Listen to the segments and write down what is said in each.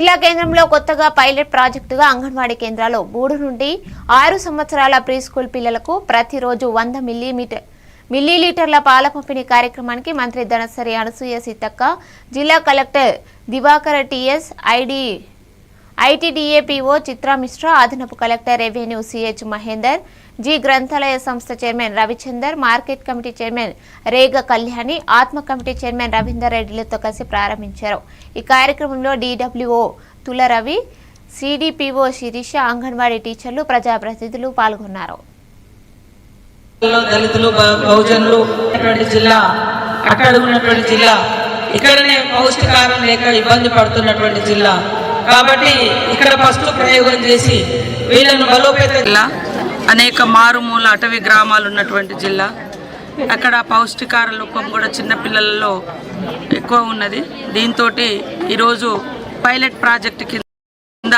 జిల్లా కేంద్రంలో కొత్తగా పైలట్ ప్రాజెక్టుగా అంగన్వాడీ కేంద్రాలు మూడు నుండి ఆరు సంవత్సరాల ప్రీ స్కూల్ పిల్లలకు ప్రతిరోజు వంద మిల్లీమీటర్ మిల్లీలీటర్ల పాల పంపిణీ కార్యక్రమానికి మంత్రి ధనసరి అనసూయ సీతక్క జిల్లా collector Diwakar TS ID ITDA PO Chitra Mishra అదనపు collector revenue CH Mahender ji గ్రంథాలయ సంస్థ chairman Ravichander market committee chairman Rega Kalyani ఆత్మ కమిటీ చైర్మన్ రవీందర్ రెడ్డిలతో కలిసి ప్రారంభించారు. ఈ కార్యక్రమంలో డీడబ్ల్యూఓ తులరవి సిడిపిఓ శిరీష అంగన్వాడీ టీచర్లు ప్రజాప్రతినిధులు పాల్గొన్నారు. దళితులు బహుజనులు జిల్లా అక్కడ ఉన్నటువంటి జిల్లా ఇక్కడనే పౌష్టికారం లేక ఇబ్బంది పడుతున్నటువంటి జిల్లా. కాబట్టి ఇక్కడ ఫస్ట్ ప్రయోగం చేసి వీళ్ళను బలోపేత జిల్లా అనేక మారుమూల అటవీ గ్రామాలు ఉన్నటువంటి జిల్లా. అక్కడ పౌష్టికార లోపం కూడా చిన్నపిల్లలలో ఎక్కువ ఉన్నది. దీంతో ఈరోజు పైలట్ ప్రాజెక్ట్ కింద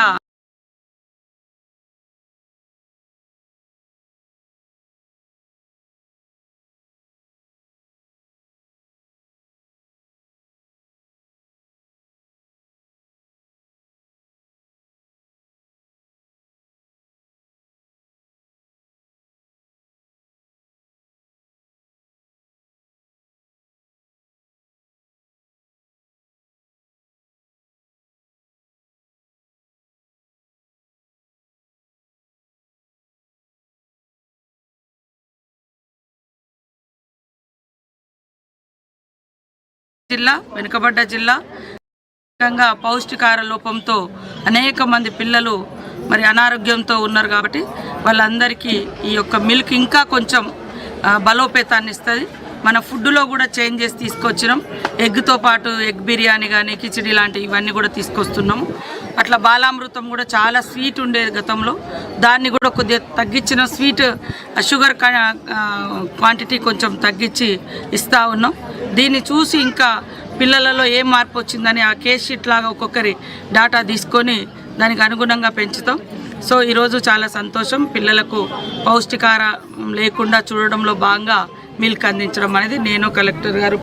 జిల్లా వెనుకబడ్డ జిల్లా. ముఖ్యంగా పౌష్టికార లోపంతో అనేక మంది పిల్లలు మరి అనారోగ్యంతో ఉన్నారు కాబట్టి వాళ్ళందరికీ ఈ యొక్క మిల్క్ ఇంకా కొంచెం బలోపేతాన్ని ఇస్తుంది. మన ఫుడ్లో కూడా చేంజెస్ తీసుకొచ్చినాం. ఎగ్తో పాటు ఎగ్ బిర్యానీ కానీ కిచిడి లాంటివి ఇవన్నీ కూడా తీసుకొస్తున్నాము అట్లా బాలామృతం కూడా చాలా స్వీట్ ఉండేది గతంలో. దాన్ని కూడా కొద్దిగా తగ్గించిన స్వీట్ షుగర్ క్వాంటిటీ కొంచెం తగ్గించి ఇస్తూ ఉన్నాం. దీన్ని చూసి ఇంకా పిల్లలలో ఏం మార్పు వచ్చిందని ఆ కేస్ షీట్ లాగా ఒక్కొక్కరి డాటా తీసుకొని దానికి అనుగుణంగా పెంచుతాం. సో ఈరోజు చాలా సంతోషం. పిల్లలకు పౌష్టికార లేకుండా చూడడంలో భాగంగా మిల్క్ అందించడం అనేది నేను కలెక్టర్ గారు